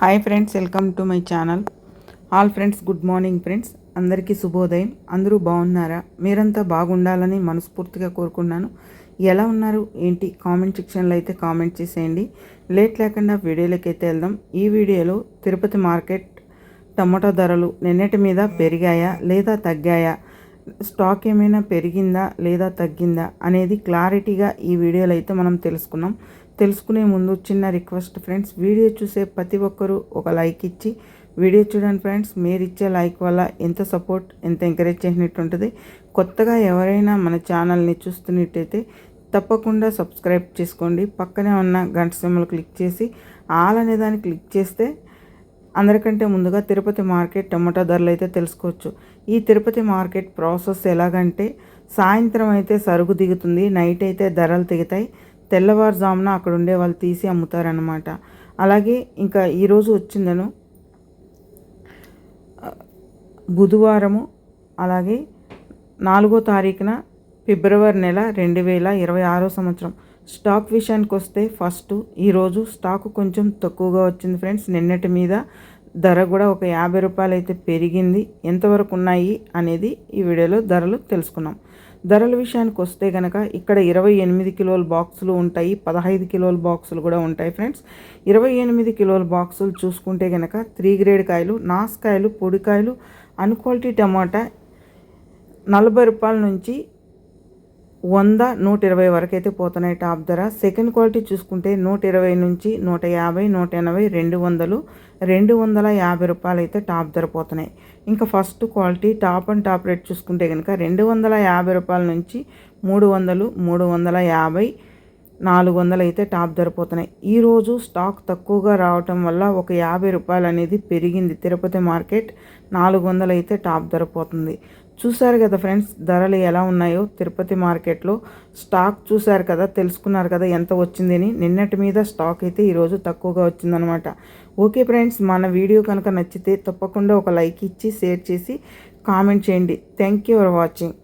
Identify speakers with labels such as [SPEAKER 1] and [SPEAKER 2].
[SPEAKER 1] Hi friends welcome to my channel all friends good morning friends అందరికీ శుభోదయం. అందరూ బాగున్నారా? మీరంతా బాగుండాలని మనస్ఫూర్తిగా కోరుకున్నాను ఎలా ఉన్నారు? ఏంటి? కామెంట్ సెక్షన్లో అయితే కామెంట్ చేసేయండి. లేట్ లేకుండా వీడియోలోకి అయితే వెళ్దాం. ఈ వీడియోలో తిరుపతి మార్కెట్ టమాటో ధరలు నిన్నటి మీద పెరిగాయా? లేదా తగ్గాయా? స్టాక్ ఏమైనా పెరిగిందా? లేదా తగ్గిందా? అనేది క్లారిటీగా ఈ వీడియోలో అయితే మనం తెలుసుకున్నాం. తెలుసుకునే ముందు చిన్న రిక్వెస్ట్ ఫ్రెండ్స్ వీడియో చూసే ప్రతి ఒక్కరూ ఒక లైక్ ఇచ్చి వీడియో చూడండి ఫ్రెండ్స్ మీరు ఇచ్చే లైక్ వల్ల ఎంత సపోర్ట్ ఎంత ఎంకరేజ్ చేసినట్టు ఉంటుంది. కొత్తగా ఎవరైనా మన ఛానల్ని చూస్తున్నట్టయితే తప్పకుండా సబ్స్క్రైబ్ చేసుకోండి. పక్కనే ఉన్న గంట సిమ్మలు క్లిక్ చేసి ఆల్ అనే దాన్ని క్లిక్ చేస్తే అందరికంటే ముందుగా తిరుపతి మార్కెట్ టమాటా ధరలు అయితే తెలుసుకోవచ్చు. ఈ తిరుపతి మార్కెట్ ప్రాసెస్ ఎలాగంటే సాయంత్రం అయితే సరుకు దిగుతుంది నైట్ అయితే ధరలు దిగుతాయి తెల్లవారుజామున అక్కడ ఉండే వాళ్ళు తీసి అమ్ముతారనమాట అలాగే ఇంకా ఈరోజు వచ్చిందను. బుధవారము అలాగే నాలుగో తారీఖున ఫిబ్రవరి నెల రెండు వేల ఇరవై ఆరో సంవత్సరం. స్టాక్ విషయానికి వస్తే ఫస్ట్ ఈరోజు స్టాక్ కొంచెం తక్కువగా వచ్చింది ఫ్రెండ్స్. నిన్నటి మీద ధర కూడా ఒక యాభై రూపాయలు అయితే పెరిగింది. ఎంతవరకు ఉన్నాయి అనేది ఈ వీడియోలో ధరలు తెలుసుకున్నాం ధరల విషయానికి వస్తే కనుక ఇక్కడ ఇరవై ఎనిమిది కిలోల బాక్సులు ఉంటాయి. పదహైదు కిలోల బాక్సులు కూడా ఉంటాయి ఫ్రెండ్స్. ఇరవై ఎనిమిది కిలోల బాక్సులు చూసుకుంటే కనుక త్రీ గ్రేడ్ కాయలు నాసుకాయలు పొడికాయలు అన్క్వాలిటీ టమాటా నలభై రూపాయల నుంచి వంద నూట ఇరవై వరకు అయితే పోతున్నాయి టాప్ ధర. సెకండ్ క్వాలిటీ చూసుకుంటే నూట ఇరవై నుంచి నూట యాభై నూట ఎనభై రెండు వందలు రెండు వందల యాభై రూపాయలు అయితే టాప్ ధర పోతున్నాయి. ఇంకా first quality top and top rate చూసుకుంటే కనుక రెండు వందల యాభై రూపాయల నుంచి మూడు వందలు మూడు వందల యాభై నాలుగు వందలు అయితే టాప్ ధర పోతున్నాయి. ఈరోజు స్టాక్ తక్కువగా రావటం వల్ల ఒక యాభై రూపాయలు అనేది పెరిగింది. తిరుపతి మార్కెట్ నాలుగు వందలు అయితే టాప్ ధర పోతుంది. చూసారు కదా ఫ్రెండ్స్ ధరలు ఎలా ఉన్నాయో తిరుపతి మార్కెట్లో. స్టాక్ చూసారు కదా తెలుసుకున్నారు కదా ఎంత వచ్చిందని. నిన్నటి మీద స్టాక్ అయితే ఈరోజు తక్కువగా వచ్చిందనమాట. ఓకే ఫ్రెండ్స్ మన వీడియో కనుక నచ్చితే తప్పకుండా ఒక లైక్ ఇచ్చి షేర్ చేసి కామెంట్ చేయండి. Thank you for watching.